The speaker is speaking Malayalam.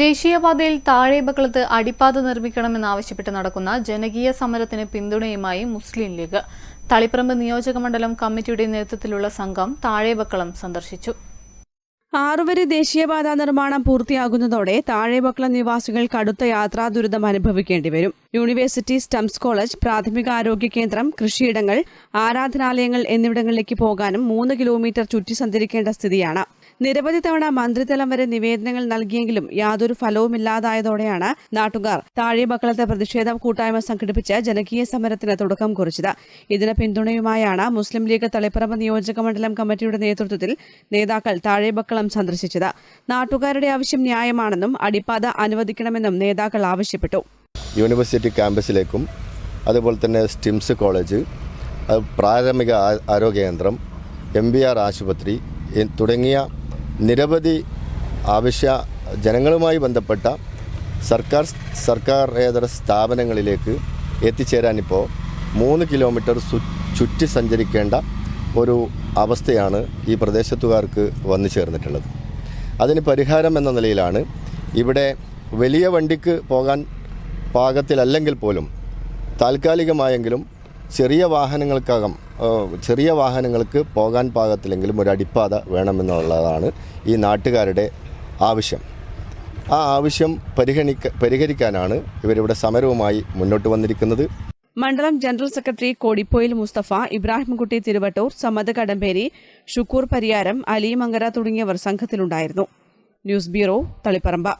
ദേശീയപാതയിൽ താഴെ ബക്കളത്ത് അടിപ്പാത നിർമ്മിക്കണമെന്നാവശ്യപ്പെട്ട് നടക്കുന്ന ജനകീയ സമരത്തിന് പിന്തുണയുമായി മുസ്ലിം ലീഗ്. തളിപ്പറമ്പ് നിയോജക മണ്ഡലം കമ്മിറ്റിയുടെ നേതൃത്വത്തിലുള്ള സംഘം താഴെബക്കളം സന്ദർശിച്ചു. ആറുവരി ദേശീയപാത നിർമ്മാണം പൂർത്തിയാകുന്നതോടെ താഴെബക്കളം നിവാസികൾ കടുത്ത യാത്രാ ദുരിതം അനുഭവിക്കേണ്ടി വരും. യൂണിവേഴ്സിറ്റി സ്റ്റംസ് കോളേജ് പ്രാഥമിക ആരോഗ്യ കേന്ദ്രം കൃഷിയിടങ്ങൾ ആരാധനാലയങ്ങൾ എന്നിവിടങ്ങളിലേക്ക് പോകാനും മൂന്ന് കിലോമീറ്റർ ചുറ്റി സഞ്ചരിക്കേണ്ട സ്ഥിതിയാണ്. നിരവധി തവണ മന്ത്രിതലം വരെ നിവേദനങ്ങൾ നൽകിയെങ്കിലും യാതൊരു ഫലവുമില്ലാതായതോടെയാണ് നാട്ടുകാർ താഴെ ബക്കളത്തെ പ്രതിഷേധ കൂട്ടായ്മ സംഘടിപ്പിച്ച് ജനകീയ സമരത്തിന് തുടക്കം കുറിച്ചത്. ഇതിന് പിന്തുണയുമായാണ് മുസ്ലിം ലീഗ് തളിപ്പറമ്പ് നിയോജക മണ്ഡലം കമ്മിറ്റിയുടെ നേതൃത്വത്തിൽ നേതാക്കൾ താഴെബക്കളം സന്ദർശിച്ചത്. നാട്ടുകാരുടെ ആവശ്യം ന്യായമാണെന്നും അടിപ്പാത അനുവദിക്കണമെന്നും നേതാക്കൾ ആവശ്യപ്പെട്ടു. യൂണിവേഴ്സിറ്റി ക്യാമ്പസിലേക്കും അതുപോലെ തന്നെ സ്റ്റിംസ് കോളേജ് പ്രാഥമിക ആരോഗ്യ കേന്ദ്രം എം ബി ആർ ആശുപത്രി തുടങ്ങിയ നിരവധി ആവശ്യ ജനങ്ങളുമായി ബന്ധപ്പെട്ട സർക്കാർ സർക്കാരേതര സ്ഥാപനങ്ങളിലേക്ക് എത്തിച്ചേരാനിപ്പോൾ മൂന്ന് കിലോമീറ്റർ ചുറ്റി സഞ്ചരിക്കേണ്ട ഒരു അവസ്ഥയാണ് ഈ പ്രദേശത്തുകാർക്ക് വന്നു ചേർന്നിട്ടുള്ളത്. അതിന് പരിഹാരം എന്ന നിലയിലാണ് ഇവിടെ വലിയ വണ്ടിക്ക് പോകാൻ പാകത്തിലല്ലെങ്കിൽ പോലും താൽക്കാലികമായെങ്കിലും ചെറിയ വാഹനങ്ങൾക്കകം ചെറിയ വാഹനങ്ങൾക്ക് പോകാൻ പാകത്തിലെങ്കിലും ഒരു അടിപ്പാത വേണമെന്നുള്ളതാണ് ഈ നാട്ടുകാരുടെ ആവശ്യം. ആ ആവശ്യം പരിഗണിക്ക പരിഹരിക്കാനാണ് ഇവരിവിടെ സമരവുമായി മുന്നോട്ട് വന്നിരിക്കുന്നത്. മണ്ഡലം ജനറൽ സെക്രട്ടറി കോടിപ്പോയിൽ മുസ്തഫ ഇബ്രാഹിംകുട്ടി തിരുവട്ടൂർ സമ്മത കടമ്പേരി ഷുക്കൂർ പരിയാരം അലി മങ്കര തുടങ്ങിയവർ സംഘത്തിലുണ്ടായിരുന്നു. News bureau Taliparamba.